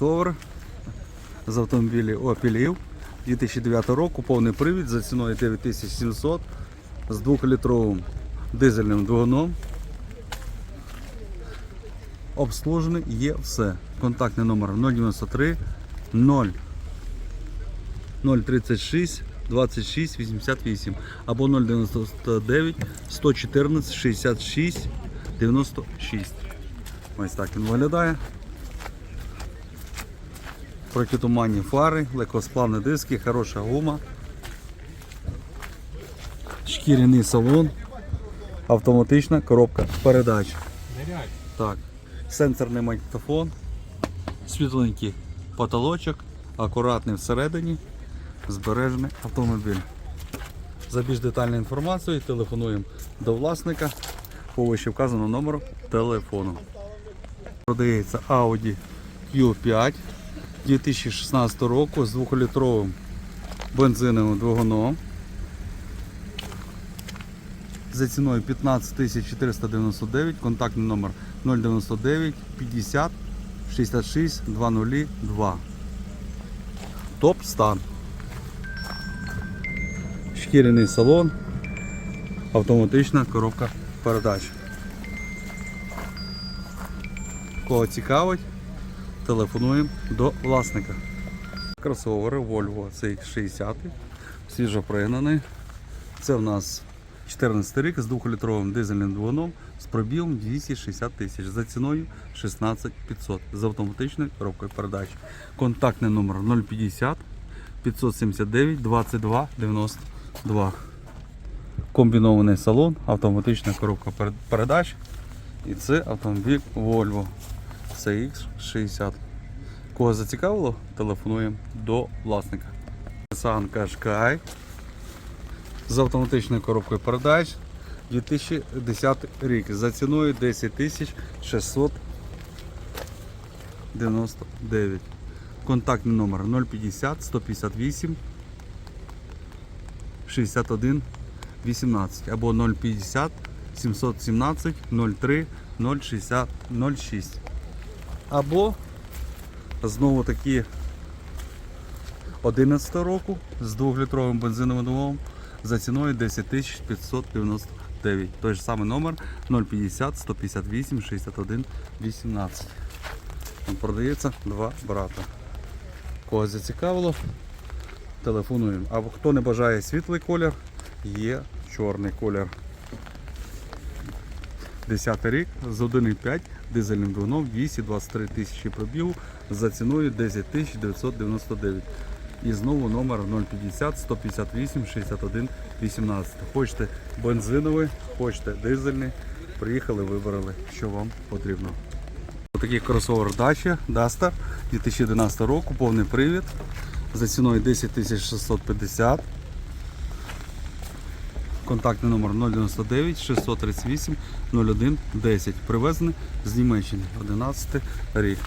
Кросовер з автомобілі Opel Ів 2009 року, повний привід за ціною 9700 з 2-літровим дизельним двигуном. Обслужений є все. Контактний номер 093 0 036 26 88 або 099 114 66 96. Ось так він виглядає. Протитуманні фари, легкосплавні диски, хороша гума. Шкіряний салон, автоматична коробка передач. Так, сенсорний магнітофон, світленький потолочок, акуратний всередині, збережений автомобіль. За більш детальною інформацією телефонуємо до власника по вище номеру телефону. Продається Audi Q5 2016 року з 2-літровим бензиновим двигуном. За ціною 15 499, контактний номер 099 50 66 202. Топ стан. Шкіряний салон, автоматична коробка передач. Кого цікавить, телефонуємо до власника. Кросовери Volvo CX60, свіжопригнаний. Це в нас 14 рік з 2-літровим дизельним двигуном з пробігом 260 тисяч за ціною 16 500 з автоматичною коробкою передач. Контактний номер 050 579 22 92. Комбінований салон, автоматична коробка передач. І це автомобіль Volvo CX60. Кого зацікавило, телефонуємо до власника. Nissan Qashqai з автоматичною коробкою передач 2010 рік за ціною 10 тисяч 699. Контактний номер 050 158 61 18 або 050 717 03 060 06. Або знову таки 11 року з 2-літровим бензиновим двигуном за ціною 10 599. Той ж самий номер 050 158 61 18. Там продається два брата. Кого зацікавило, телефонуємо. Або хто не бажає світлий колір, є чорний колір. 10 рік з 1,5 дизельним двигуном 223 тисячі пробігу за ціною 10 тисяч 999. І знову номер 050 158 61 18. Хочете бензиновий, хочете дизельний. Приїхали, вибрали, що вам потрібно. Такий кросовер Dacia Duster 2011 року, повний привід. За ціною 10 650. Контактний номер 099 638 01 10. Привезений з Німеччини 11 рік.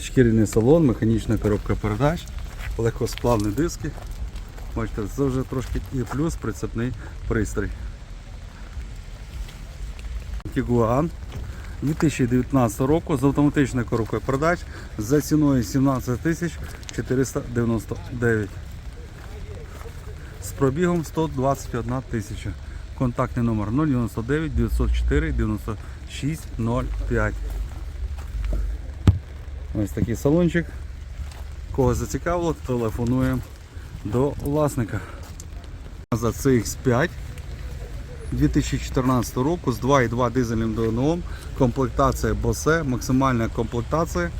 Шкіряний салон, механічна коробка передач, легкосплавні диски. Бачите, це вже трошки і плюс прицепний пристрій. Тігуан 2019 року з автоматичною коробкою передач за ціною 17 тисяч 499 з пробігом 121 тисяча. Контактний номер 099 904 96 05. Ось такий салончик. Кого зацікавило, телефонуємо до власника. За CX5 2014 року з 2,2 дизельним двигуном, комплектація Bose, максимальна комплектація.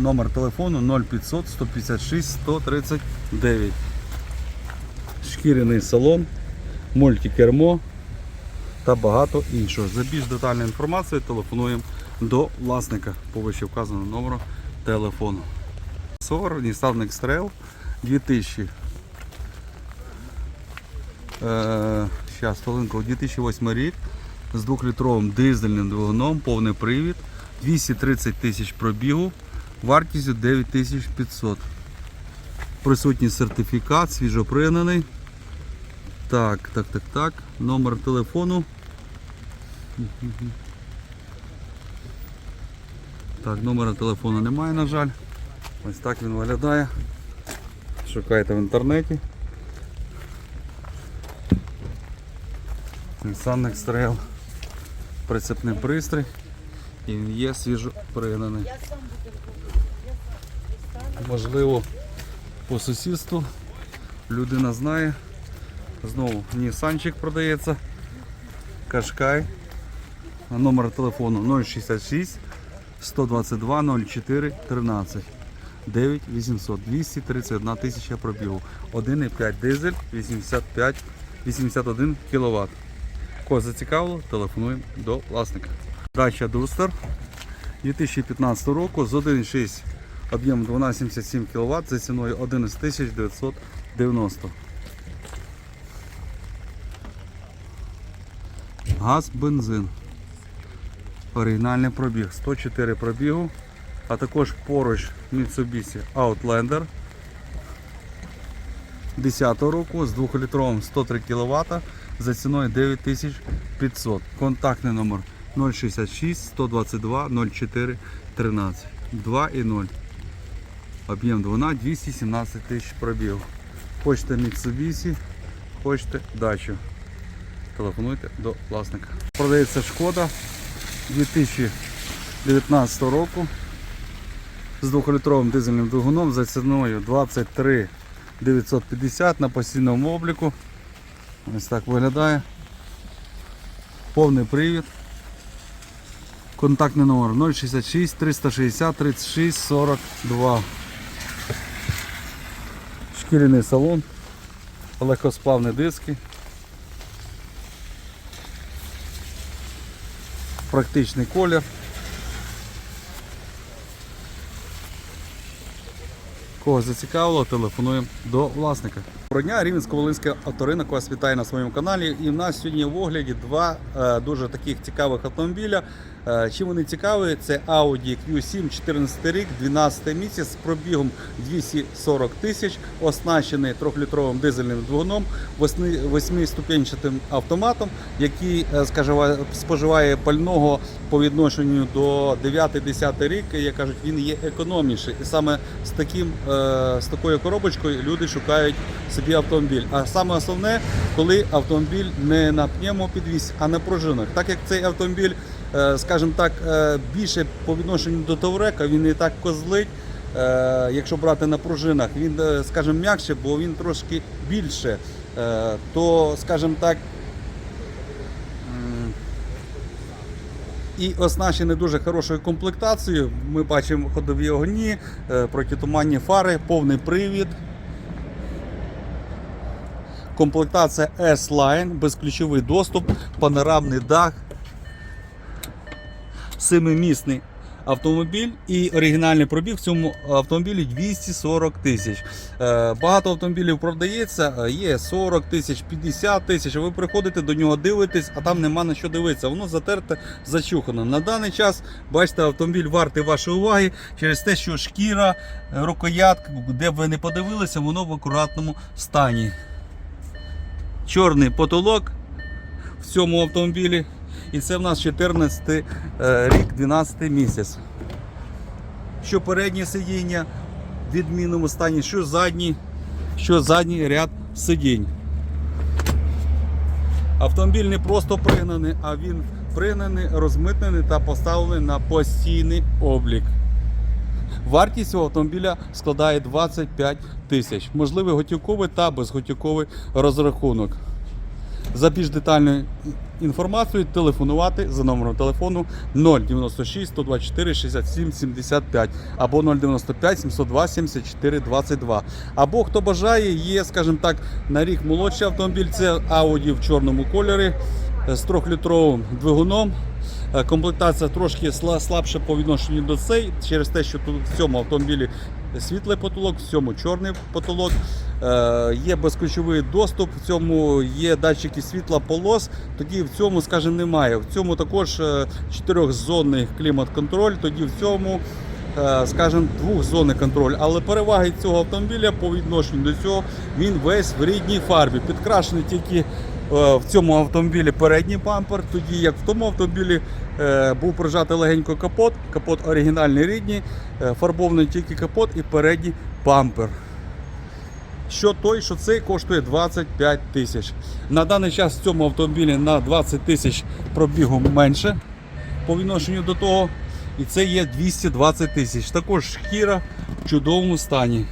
Номер телефону 0500 156 139. Шкіряний салон, мультикермо та багато іншого. За більш детальною інформацією телефонуємо до власника по вище вказаному номеру телефону. Сор, Nissan X-Trail 2000 Е, Щас, хвилинку, 2008 рік з 2-літровим дизельним двигуном, повний привід, 230 тисяч пробігу, вартістю 9500. Присутній сертифікат, свіжопригнаний. Так, так, так, так. Номер телефону Так, номера телефону немає, на жаль. Ось так він виглядає. Шукайте в інтернеті. Nissan X-Trail. Прицепний пристрій. І він є свіжо пригнаний. Можливо, по сусідству людина знає. Знову Нісанчик продається. Кашкай. Номер телефону 066 122 04 13 9 800 231 тисяча пробігу. 1,5 дизель 85 81 кВт. Кого зацікавило, телефонуємо до власника. Дача Дустер 2015 року з 1,6 об'ємом 1277 кВт за ціною 11 990. Газ, бензин. Оригінальний пробіг 104 пробігу, а також поруч Mitsubishi Outlander 10 року з 2-літровим 103 кВт за ціною 9500. Контактний номер 066 122 04 13 2,0. Об'єм двигуна 217 тисяч пробігу. Хочете Mitsubishi, хочете дачу. Телефонуйте до власника. Продається шкода 2019 року з 2-літровим дизельним двигуном за ціною 23 950 на постійному обліку. Ось так виглядає. Повний привід. Контактний номер 066 360 36 42. Шкіряний салон, легкосплавні диски. Практичний колір. Кого зацікавило, телефонуємо до власника. Доброго дня, Рівненсько-Волинський авторинок вас вітає на своєму каналі. І в нас сьогодні в огляді два е, дуже таких цікавих автомобіля. Е, чим вони цікаві? Це Audi Q7 14 рік, 12 місяць з пробігом 240 тисяч, оснащений 3-літровим дизельним двигуном, 8-ступенчатим автоматом, який е, споживає пального по відношенню до 9-10 рік. Як кажуть, він є економніший. І саме з таким е, з такою коробочкою люди шукають собі автомобіль. А саме основне, коли автомобіль не на пневмопідвіз, а на пружинах. Так як цей автомобіль, скажімо так, е, більше по відношенню до Таврека, він не так козлить. Е, Якщо брати на пружинах, він, е, скажімо, м'якше, бо він трошки більше. Е, То, скажімо так, і оснащений дуже хорошою комплектацією. Ми бачимо ходові огні, е, протитуманні фари, повний привід. Комплектація S-Line, безключовий доступ, панорамний дах, семимісний автомобіль і оригінальний пробіг в цьому автомобілі 240 тисяч. Е, Багато автомобілів продається, е, є 40 тисяч, 50 тисяч. Ви приходите до нього, дивитесь, а там нема на що дивитися. Воно затерте, зачухано. На даний час, бачите, автомобіль вартий вашої уваги через те, що шкіра, е, рукоятка, де б ви не подивилися, воно в акуратному стані чорний потолок в цьому автомобілі. І це в нас 14 е, рік, 12 місяць. Що переднє сидіння в відмінному стані, що задній, що задній ряд сидінь. Автомобіль не просто пригнаний, а він пригнаний, розмитнений та поставлений на постійний облік. Вартість цього автомобіля складає 25 тисяч. Можливий готівковий та безготівковий розрахунок. За більш детальною інформацією телефонувати за номером телефону 096 124 67 75 або 095 702 74 22. Або хто бажає, є, скажімо так, на рік молодший автомобіль, це Audi в чорному кольорі з 3-літровим двигуном. Е, Комплектація трошки сла- слабша по відношенню до цей, через те, що тут в цьому автомобілі світлий потолок, в цьому чорний потолок. Е, Є безключовий доступ, в цьому є датчики світла полос, тоді в цьому, скажімо, немає. В цьому також е, чотирьохзонний клімат-контроль, тоді в цьому, скажімо, двохзонний контроль. Але переваги цього автомобіля по відношенню до цього, він весь в рідній фарбі, підкрашений тільки в цьому автомобілі передній бампер, тоді як в тому автомобілі е, був прижатий легенько капот, капот оригінальний рідний, е, фарбований тільки капот і передній бампер. Що той, що цей коштує 25 тисяч. На даний час в цьому автомобілі на 20 тисяч пробігу менше по відношенню до того. І це є 220 тисяч. Також шкіра в чудовому стані.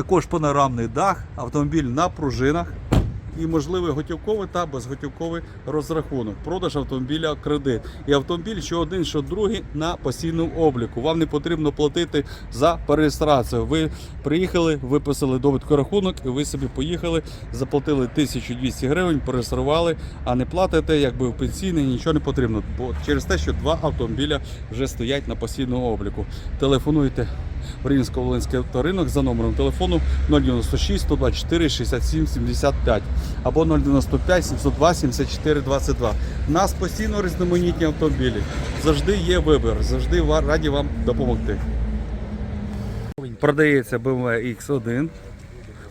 Також панорамний дах, автомобіль на пружинах і можливий готівковий та безготівковий розрахунок. Продаж автомобіля кредит. І автомобіль, що один, що другий на постійному обліку. Вам не потрібно платити за перереєстрацію. Ви приїхали, виписали довідку рахунок, і ви собі поїхали, заплатили 1200 гривень, перереєстрували, а не платите, якби в пенсійний, нічого не потрібно. Бо через те, що два автомобіля вже стоять на постійному обліку. Телефонуйте Рівненсько-Волинський авторинок за номером телефону 096 124 67 75 або 095 702 74 22. У нас постійно різноманітні автомобілі. Завжди є вибір, завжди раді вам допомогти. Продається BMW X1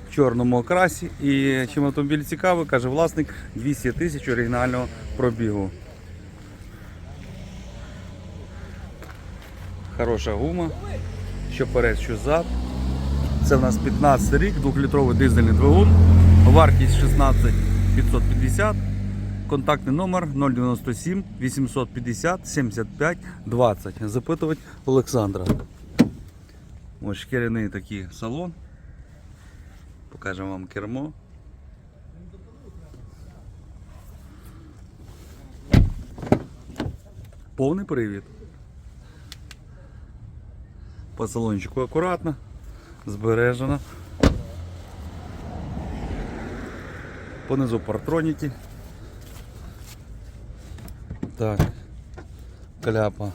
в чорному окрасі. І чим автомобіль цікавий, каже власник 200 тисяч оригінального пробігу. Хороша гума що перед, що зад. Це в нас 15 рік, 2-літровий дизельний двигун, вартість 16 550, контактний номер 097 850 75 20. Запитувати Олександра. Ось шкіряний такий салон. Покажемо вам кермо. Повний привід. По салончику акуратно, збережено. Понизу партроніки. Так. Кляпа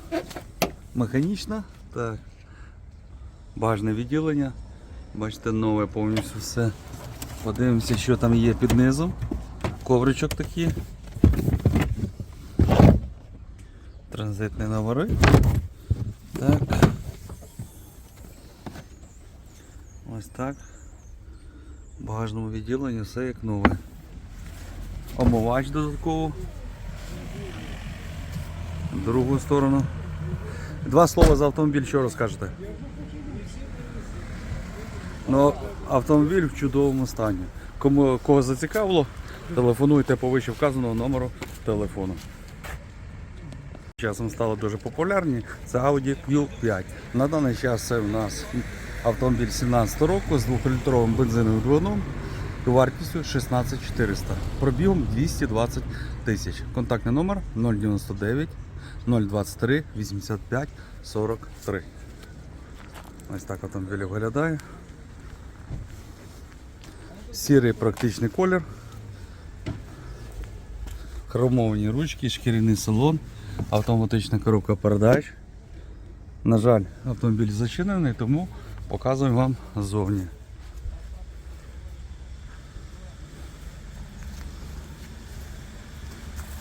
механічна. Так. Багажне відділення. Бачите, нове повністю все. Подивимося, що там є під низом. Ковричок такий. Транзитні номери. Так. Ось так. В багажному відділенні все як нове. Омивач додатково. В другу сторону. Два слова за автомобіль, що розкажете? Ну, автомобіль в чудовому стані. Кому кого зацікавило, телефонуйте по вище вказаного номеру телефону. Часом стало дуже популярні. Це Audi Q5. На даний час це у нас автомобіль 17 року з 2-літровим бензиновим двигуном вартістю 16400. Пробігом 220 тисяч. Контактний номер 099 023 85 43. Ось так автомобіль виглядає. Сірий практичний колір. Хромовані ручки, шкіряний салон, автоматична коробка передач. На жаль, автомобіль зачинений, тому показую вам ззовні.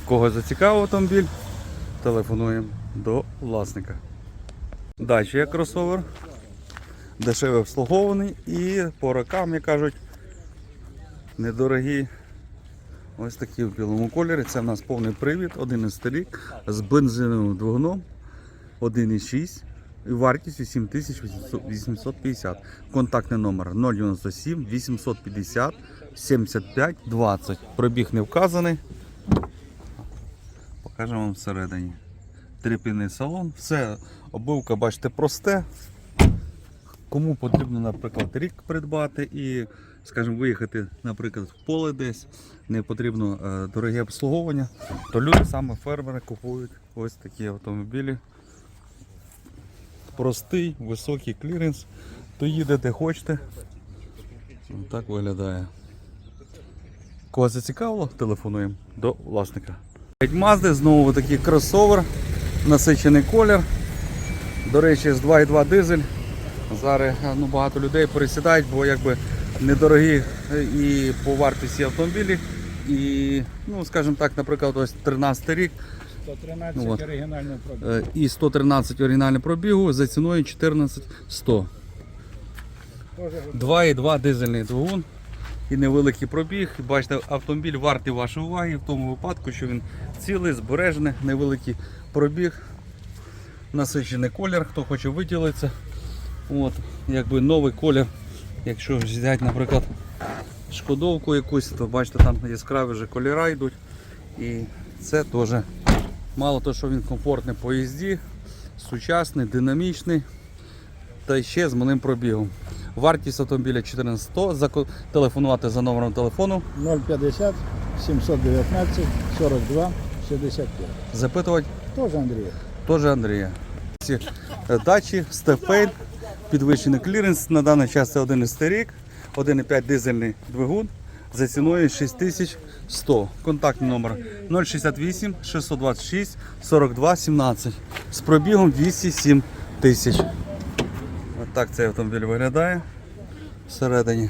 Кого зацікавив автомобіль, телефонуємо до власника. Є кросовер, дешево обслугований і по рокам, як кажуть, недорогі. Ось такі в білому кольорі. Це в нас повний привід, 11 рік з бензиновим двигуном 1,6 і вартістю 7850. Контактний номер 097 850 75 20. Пробіг не вказаний. Покажемо вам всередині. Трипільний салон. Все, обивка, бачите, просте. Кому потрібно, наприклад, рік придбати і, скажімо, виїхати, наприклад, в поле десь, не потрібно е, дороге обслуговування, то люди саме фермери купують ось такі автомобілі. Простий, високий кліренс, то їдете хочете. Так виглядає. Кого зацікавило, телефонуємо до власника. Мазди, знову такий кросовер, насичений колір. До речі, з 2.2 дизель. Зараз е, ну, багато людей пересідають, бо якби недорогі е, і по вартості автомобілі. І, ну, скажімо так, наприклад, ось 13 рік 113 Ну, от. оригінального пробігу. е, і 113 оригінальний пробігу за ціною 14 100. 2,2 дизельний двигун і невеликий пробіг. Бачите, автомобіль вартий вашої уваги в тому випадку, що він цілий, збережений, невеликий пробіг, насичений колір, хто хоче виділитися. От, якби новий колір. Якщо взяти, наприклад, шкодовку якусь, то бачите, там яскраві вже кольори йдуть. І це теж мало того, що він комфортний по їзді, сучасний, динамічний та ще з малим пробігом. Вартість автомобіля 14100. Телефонувати за номером телефону, 050 719 42 65. запитувати Тоже Андрій. теж Андрія. Ці е, дачі, степейн, підвищений кліренс. На даний час це 11 рік, 1,5 дизельний двигун за ціною 6100. Контактний номер 068 626 42 17 з пробігом 207 тисяч. От так цей автомобіль виглядає всередині.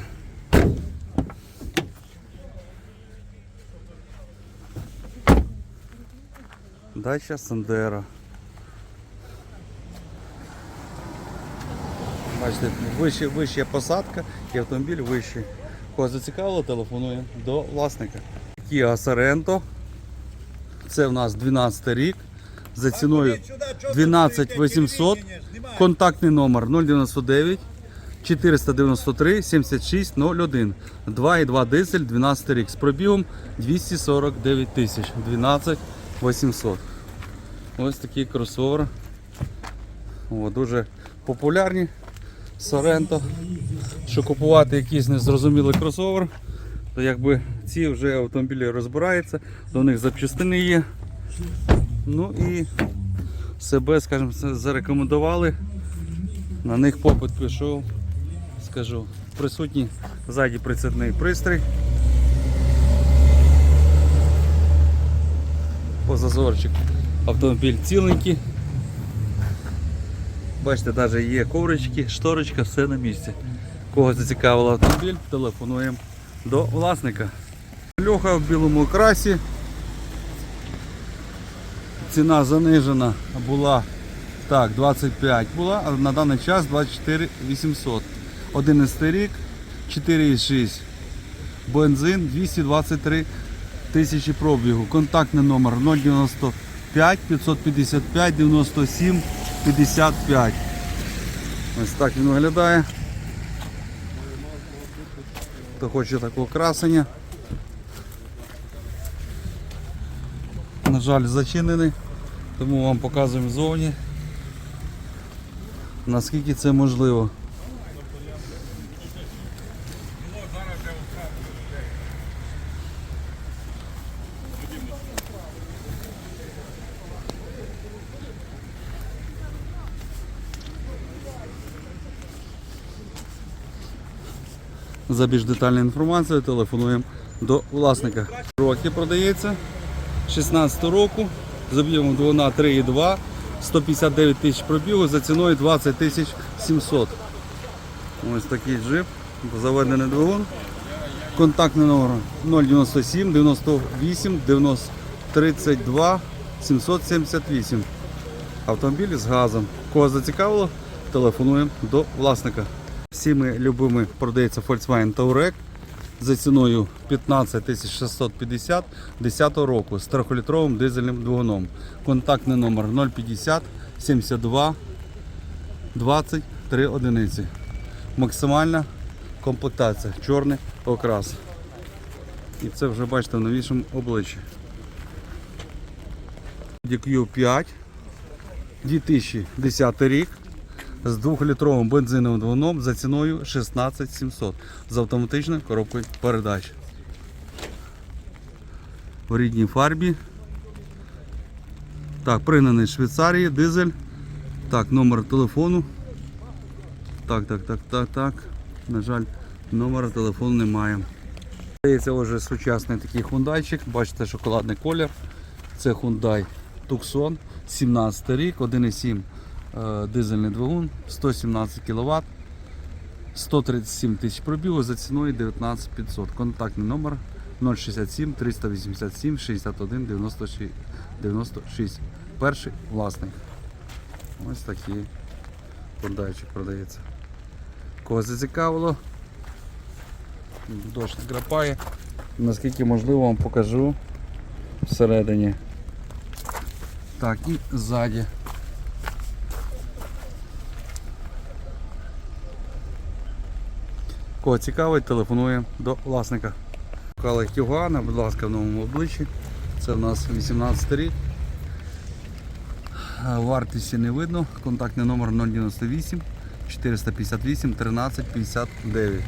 Дача Сандера. Бачите, вище, вища посадка і автомобіль вищий. Кого зацікавило, телефонує до власника. Kia Sorento. Це в нас 12 рік. За ціною 12 800. Контактний номер 099 493 76 01. 2,2 дизель, 12 рік. З пробігом 249 тисяч. 12 800. Ось такий кросовер. О, дуже популярні. Соренто. Що купувати якийсь незрозумілий кросовер, то якби ці вже автомобілі розбираються, до них запчастини є. Ну і себе, скажімо, зарекомендували. На них попит пішов. Скажу, присутній ззаді прицепний пристрій. Позазорчик. Автомобіль ціленький. Бачите, навіть є коврички, шторочка, все на місці. Кого зацікавив автомобіль, телефонуємо до власника. Льоха в білому окрасі. Ціна занижена була так, 25 була, а на даний час 24 800. 11 рік, 4,6. Бензин 223 тисячі пробігу. Контактний номер 095 555 97 55. Ось так він виглядає. Хто хоче такого красення. На жаль, зачинений, тому вам показуємо зовні. Наскільки це можливо. За більш детальною інформацією телефонуємо до власника. Роки продається 16 року з об'ємом двигуна 3,2, 159 тисяч пробігу за ціною 20 тисяч 700. Ось такий джип, заведений двигун. Контактний номер 097 98 90 32 778. Автомобіль з газом. Кого зацікавило, телефонуємо до власника. Всіми любими продається Volkswagen Touareg за ціною 15 650 10 року з 3-літровим дизельним двигуном. Контактний номер 050 72 23 одиниці. Максимальна комплектація, чорний окрас. І це вже бачите в новішому обличчі. DQ5 2010 рік з 2-літровим бензиновим двигуном за ціною 16 700 з автоматичною коробкою передач. В рідній фарбі. Так, пригнаний Швейцарії, дизель. Так, номер телефону. Так, так, так, так, так. На жаль, номера телефону немає. Це вже сучасний такий хундайчик. Бачите, шоколадний колір. Це Hyundai Tucson, 17 рік, 1,7 е, дизельний двигун, 117 кВт, 137 тисяч пробігу за ціною 19 500. Контактний номер 067 387 61 96. 96. Перший власник. Ось такий хундайчик продається. Кого зацікавило. Дощ зграпає. Наскільки можливо вам покажу всередині. Так, і ззаді. Кого цікавить, телефонує до власника. Шукали Тюгана, будь ласка, в новому обличчі. Це в нас 18 рік. Вартості не видно. Контактний номер 098 458 13 59.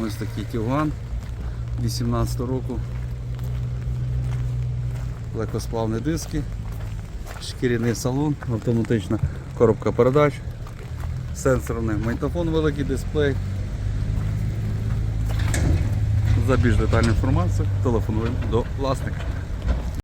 Ось такий Тюган 18 року. Легкосплавні диски, шкіряний салон, автоматична коробка передач, сенсорний магнітофон, великий дисплей. За більш детальну інформацію телефонуємо до власника.